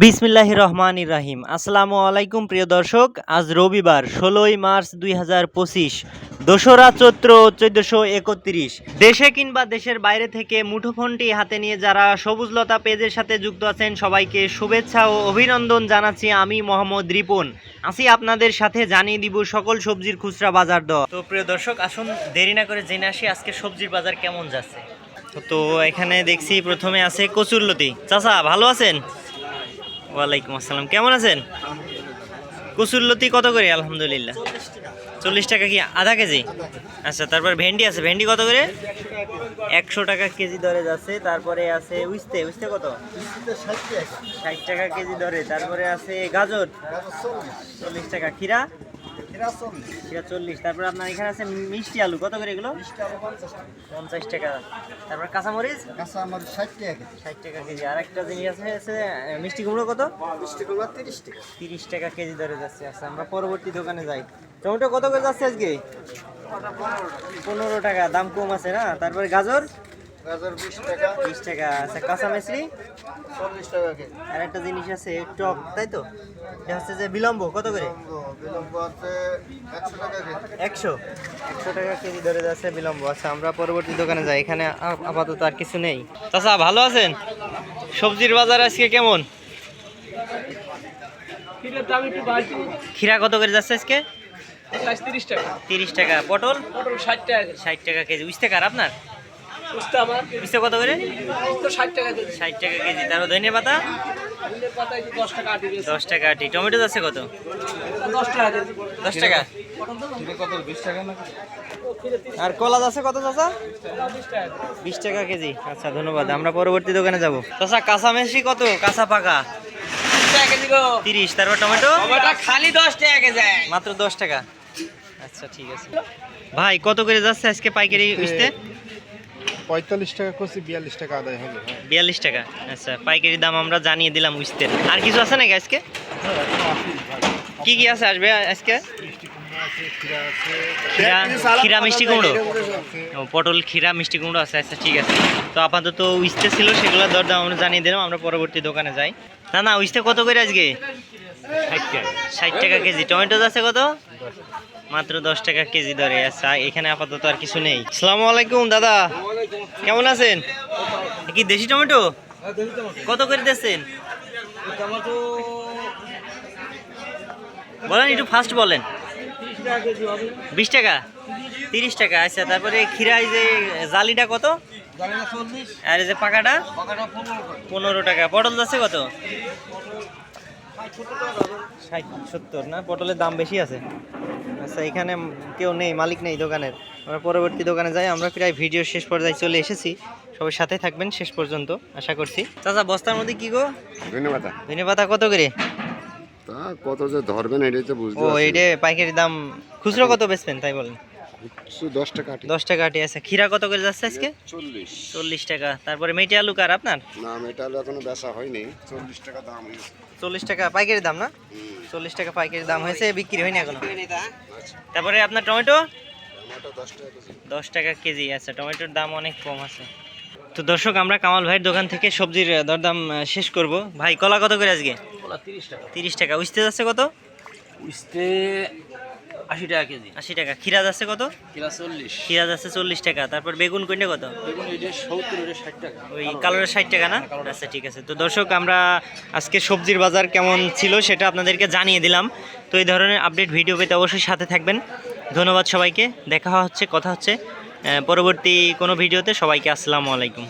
বিসমিল্লাহ রহমান রাহিম। আসসালামু আলাইকুম, প্রিয় দর্শক। আজ রবিবার, ষোলোই মার্চ দুই হাজার পঁচিশ, দোসরা চৈত্র চোদ্দশো একত্রিশ। দেশে কিংবা দেশের বাইরে থেকে মুঠোফোনটি হাতে নিয়ে যারা সবুজলতা পেজের সাথে যুক্ত আছেন, সবাইকে শুভেচ্ছা ও অভিনন্দন জানাচ্ছি আমি মোহাম্মদ রিপন। আসি আপনাদের সাথে জানিয়ে দিব সকল সবজির খুচরা বাজার দর। তো প্রিয় দর্শক, আসুন দেরি না করে জেনে আসি আজকে সবজির বাজার কেমন যাচ্ছে। তো এখানে দেখছি প্রথমে আছে কচুরলতি। চাচা, ভালো আছেন? ওয়ালাইকুম আসসালাম। কেমন আছেন? কচুরলতি কত করে? আলহামদুলিল্লাহ। চল্লিশ টাকা কি আধা কেজি? আচ্ছা তারপর ভেন্ডি আছে। ভেন্ডি কত করে? একশো টাকা কেজি দরে যাচ্ছে। তারপরে আছে উইস্তে উইস্তে কত? ষাট টাকা কেজি দরে। তারপরে আছে গাজর। চল্লিশ টাকা। খিরা চল্লিশ তারপরে আপনার এখানে আছে মিষ্টি আলু। কত করে এগুলো? পঞ্চাশ টাকা। তারপর কাঁচামরিচ? কাঁচামরিচ ষাট টাকা ষাট টাকা কেজি। আর একটা জিনিস আছে আছে আহ, মিষ্টি কুমড়ো কত? তিরিশ টাকা। কেজি ধরে যাচ্ছে। আচ্ছা আমরা পরবর্তী দোকানে যাই। টমেটো কত করে যাচ্ছে আজকে? পনেরো টাকা। দাম কম আছে না? তারপরে গাজর? বিশ টাকা। আচ্ছা কাঁচা মেসরি আর একটা জিনিস আছে টক তাই তো? এটা হচ্ছে যে বিলম্ব কত করে? একশো একশো? টাকা কেজি ধরে যাচ্ছে বিলম্ব। আচ্ছা আমরা পরবর্তী দোকানে যাই। এখানে আপাতত আর কিছু নেই। চাচা ভালো আছেন? সবজির বাজার আজকে কেমন? খিরা কত করে যাচ্ছে আজকে? তিরিশ টাকা। তিরিশ টাকা। পটল? পটল ষাট টাকা। ষাট টাকা কেজি। বুঝতে কার আপনার? আমার। উঠতে কত করে? ষাট টাকা কেজি। ষাট টাকা কেজি। তারপর ধনিয়া পাতা? দশ টাকা আটি দশ টাকা আটি। টমেটো যাচ্ছে কত? দশ টাকা দশ টাকা? আর কলা যাচ্ছে কত চাচা? বিশ টাকা কেজি। আচ্ছা ধন্যবাদ। আমরা পরবর্তী দোকানে যাব। চাচা কাঁচা মেশি কত? কাঁচা পাকা? কেজি গো। তিরিশ। তারপর টমেটো? টমেটো খালি দশ টাকা কেজি। মাত্র দশ টাকা। আচ্ছা ঠিক আছে। ভাই কত করে যাচ্ছে আজকে পাইকারি উঠতে পঁয়তাল্লিশ টাকা করছি বিয়াল্লিশ টাকা আদায় হবে। বিয়াল্লিশ টাকা? আচ্ছা পাইকারি দাম আমরা জানিয়ে দিলাম উঠতে আর কিছু আছে নাকি আজকে? কি কি আছে আসবে আজকে? খিরা খিরা মিষ্টি কুমড়ো? ও, পটল খিরা মিষ্টি কুমড়ো আছে। আচ্ছা ঠিক আছে। তো আপাতত উইস্তে ছিল সেগুলো দরদাম আমরা জানিয়ে দিলাম আমরা পরবর্তী দোকানে যাই। না না উইস্তে কত করে আজকে? ষাট টাকা। কেজি। টমেটো আছে কত? মাত্র দশ টাকা কেজি ধরে আচ্ছা এখানে আপাতত আর কিছু নেই। আসসালামু আলাইকুম দাদা। কেমন আছেন? কি দেশি টমেটো? কত করে দিচ্ছেন? বলেন একটু ফার্স্ট বলেন। বিশ টাকা? তিরিশ টাকা। আচ্ছা তারপরে খিরাই যে জালিটা কত? আর এই যে পাকাটা? পনেরো টাকা। পটল যাচ্ছে কত? ষাট সত্তর না? পটলের দাম বেশি আছে। আচ্ছা এখানে কেউ নেই মালিক নেই দোকানের। আমরা পরবর্তী দোকানে যাই আমরা প্রায় ভিডিও শেষ পর্যায়ে চলে এসেছি। সবাই সাথে থাকবেন শেষ পর্যন্ত আশা করছি। চাচা বস্তার মধ্যে কি গো? ধন্যবাদ। ধনে পাতা কত করে? তা কত যে ধরবেন এটাই তো বুঝতে ও এইটা পাইকারি দাম। খুচরো কত বেচবেন তাই বলেন? দশ টাকা আটি। দশ টাকা আটি আছে খিরা কত করে যাচ্ছে আজকে? চল্লিশ। চল্লিশ টাকা। তারপরে মেটে আলু কার আপনার? না মেটে আলু এখনও বেচা হয়নি। চল্লিশ টাকা দাম হয়েছে। চল্লিশ টাকা পাইকারি দাম না? চল্লিশ টাকা পাইকারি দাম হয়েছে বিক্রি হয়নি এখনও। তারপরে আপনার টমেটো? দশ টাকা কেজি আচ্ছা টমেটোর দাম অনেক কম আছে। তো দর্শক আমরা কামাল ভাইয়ের দোকান থেকে সবজির দরদাম শেষ করব। ভাই কলা কত করে আজকে? কলা তিরিশ টাকা। তিরিশ টাকা। উঠতে যাচ্ছে কত? উইস্তে আশি টাকা কেজি। আশি টাকা। খিরা যাচ্ছে কত? কিলা চল্লিশ। খিরা যাচ্ছে চল্লিশ টাকা। তারপর বেগুন কোনটা কত? বেগুন ষাট টাকা। ওই কালোরের ষাট টাকা না? আচ্ছা ঠিক আছে। তো দর্শক আমরা আজকে সবজির বাজার কেমন ছিল সেটা আপনাদেরকে জানিয়ে দিলাম। তো এই ধরনের আপডেট ভিডিও পেতে অবশ্যই সাথে থাকবেন। ধন্যবাদ সবাইকে। দেখা হচ্ছে কথা হচ্ছে পরবর্তী কোনো ভিডিওতে সবাইকে আসসালামু আলাইকুম।